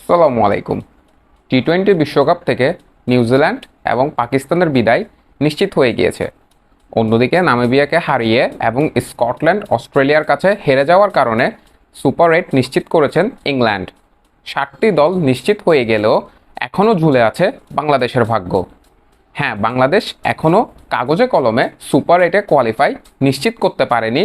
আসসালামু আলাইকুম T twenty বিশ্বকাপ থেকে নিউজিল্যান্ড এবং পাকিস্তানের বিদায় নিশ্চিত হয়ে গিয়েছে। অন্যদিকে, নামিবিয়াকে হারিয়ে এবং স্কটল্যান্ড অস্ট্রেলিয়ার কাছে হেরে যাওয়ার কারণে সুপার এইট নিশ্চিত করেছেন ইংল্যান্ড। ষাটটি দল নিশ্চিত হয়ে গেলেও এখনও ঝুলে আছে বাংলাদেশের ভাগ্য। হ্যাঁ বাংলাদেশ এখনও কাগজে কলমে সুপার এইটে কোয়ালিফাই নিশ্চিত করতে পারেনি।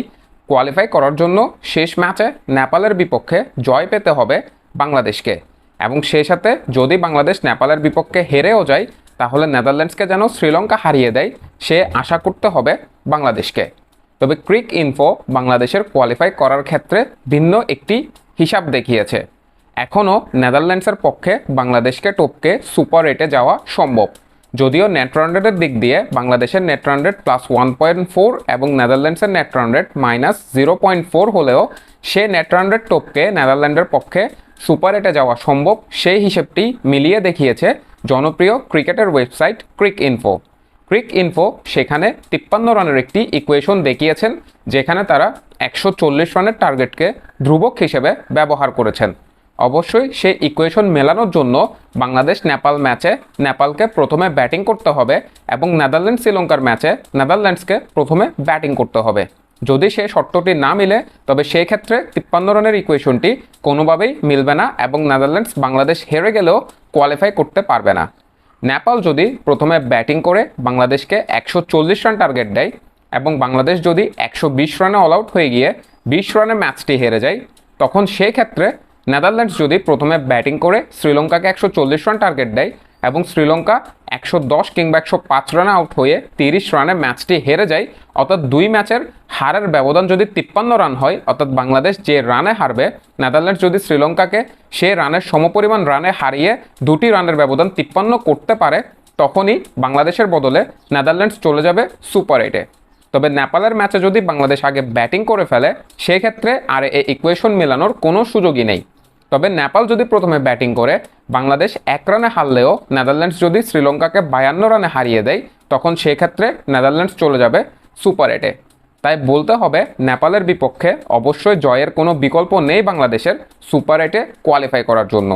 কোয়ালিফাই করার জন্য শেষ ম্যাচে নেপালের বিপক্ষে জয় পেতে হবে বাংলাদেশকে। এবং সেই সাথে যদি বাংলাদেশ নেপালের বিপক্ষে হেরেও যায়, তাহলে নেদারল্যান্ডসকে যেন শ্রীলঙ্কা হারিয়ে দেয়, সে আশা করতে হবে বাংলাদেশকে। তবে ক্রিক ইনফো বাংলাদেশের কোয়ালিফাই করার ক্ষেত্রে ভিন্ন একটি হিসাব দেখিয়েছে। এখনও নেদারল্যান্ডসের পক্ষে বাংলাদেশকে টপকে সুপার এইটে যাওয়া সম্ভব। যদিও নেট রান রেটের দিক দিয়ে বাংলাদেশের net run rate plus one point four এবং নেদারল্যান্ডসের net run rate minus zero point four হলেও সে নেট রান রেট টপকে নেদারল্যান্ডের পক্ষে সুপার এইটে যাওয়া সম্ভব, সেই হিসেবটি মিলিয়ে দেখিয়েছে জনপ্রিয় ক্রিকেটের website Cricinfo Cricinfo সেখানে তিপ্পান্ন রানের একটি ইকুয়েশন দেখিয়েছেন, যেখানে তারা একশো চল্লিশ রানের টার্গেটকে ধ্রুবক হিসেবে ব্যবহার করেছেন। অবশ্যই সেই ইকুয়েশন মেলানোর জন্য বাংলাদেশ নেপাল ম্যাচে নেপালকে প্রথমে ব্যাটিং করতে হবে এবং নেদারল্যান্ড শ্রীলঙ্কার ম্যাচে নেদারল্যান্ডসকে প্রথমে ব্যাটিং করতে হবে। যদি সেই শর্তটি না মিলে, তবে সেই ক্ষেত্রে তিপ্পান্ন রানের ইকুয়েশনটি কোনোভাবেই মিলবে না এবং নেদারল্যান্ডস বাংলাদেশ হেরে গেলেও কোয়ালিফাই করতে পারবে না। নেপাল যদি প্রথমে ব্যাটিং করে বাংলাদেশকে একশো চল্লিশ রান টার্গেট দেয় এবং বাংলাদেশ যদি একশো বিশ রানে অল আউট হয়ে গিয়ে বিশ রানে ম্যাচটি হেরে যায়, তখন সেই ক্ষেত্রে নেদারল্যান্ডস যদি প্রথমে ব্যাটিং করে শ্রীলঙ্কাকে একশো চল্লিশ রান টার্গেট দেয় এবং শ্রীলঙ্কা একশো দশ কিংবা একশো পাঁচ রানে আউট হয়ে তিরিশ রানে ম্যাচটি হেরে যায়। অর্থাৎ দুই ম্যাচের হারের ব্যবধান যদি তিপ্পান্ন রান হয়, অর্থাৎ বাংলাদেশ যে রানে হারবে, নেদারল্যান্ডস যদি শ্রীলঙ্কাকে সে রানের সমপরিমাণ রানে হারিয়ে দুটি রানের ব্যবধান তিপ্পান্ন করতে পারে, তখনই বাংলাদেশের বদলে নেদারল্যান্ডস চলে যাবে সুপার এইটে। তবে নেপালের ম্যাচে যদি বাংলাদেশ আগে ব্যাটিং করে ফেলে, সেক্ষেত্রে আর এই ইকুয়েশন মেলানোর কোনো সুযোগই নেই। তবে নেপাল যদি প্রথমে ব্যাটিং করে, বাংলাদেশ এক রানে হারলেও নেদারল্যান্ডস যদি শ্রীলঙ্কাকে বায়ান্ন রানে হারিয়ে দেয়, তখন সেক্ষেত্রে নেদারল্যান্ডস চলে যাবে সুপার এইটে। তাই বলতে হবে, নেপালের বিপক্ষে অবশ্যই জয়ের কোনো বিকল্প নেই বাংলাদেশের সুপার এইটে কোয়ালিফাই করার জন্য।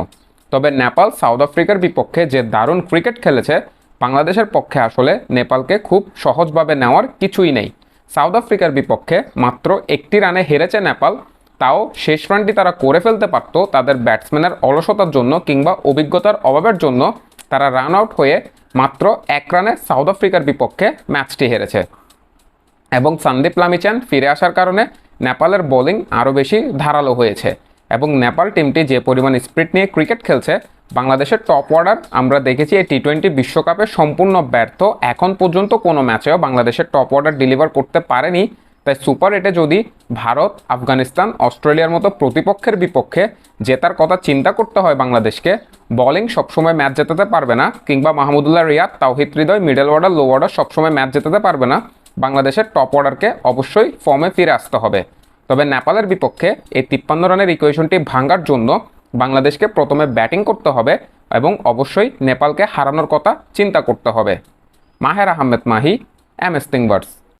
তবে নেপাল সাউথ আফ্রিকার বিপক্ষে যে দারুণ ক্রিকেট খেলেছে, বাংলাদেশের পক্ষে আসলে নেপালকে খুব সহজভাবে নেওয়ার কিছুই নেই। সাউথ আফ্রিকার বিপক্ষে মাত্র একটি রানে হেরেছে নেপাল তাও শেষ রানটি তারা করে ফেলতে পারত তাদের ব্যাটসম্যানের অলসতার জন্য কিংবা অভিজ্ঞতার অভাবের জন্য। তারা রান আউট হয়ে মাত্র এক রানে সাউথ আফ্রিকার বিপক্ষে ম্যাচটি হেরেছে। এবং সন্দীপ লামিচান ফিরে আসার কারণে নেপালের বোলিং আরও বেশি ধারালো হয়েছে। এবং নেপাল টিমটি যে পরিমাণ স্পিড নিয়ে ক্রিকেট খেলছে, বাংলাদেশের টপ অর্ডার আমরা দেখেছি এই টি টোয়েন্টি বিশ্বকাপে সম্পূর্ণ ব্যর্থ। এখন পর্যন্ত কোনো ম্যাচেও বাংলাদেশের টপ অর্ডার ডেলিভার করতে পারেনি তাই সুপার এটে যদি ভারত, আফগানিস্তান, অস্ট্রেলিয়ার মতো প্রতিপক্ষের বিপক্ষে জেতার কথা চিন্তা করতে হয় বাংলাদেশকে বোলিং সবসময় ম্যাচ জেতাতে পারবে না, কিংবা Mahmudullah Riyad, Towhid Hridoy middle order low order সবসময় ম্যাচ জেতাতে পারবে না, বাংলাদেশের টপ অর্ডারকে অবশ্যই ফর্মে ফিরে আসতে হবে। তবে নেপালের বিপক্ষে এই তিপ্পান্ন রানের ইকুয়েশনটি ভাঙার জন্য বাংলাদেশকে প্রথমে ব্যাটিং করতে হবে এবং অবশ্যই নেপালকে হারানোর কথা চিন্তা করতে হবে। Maher Ahmed Mahi M S birds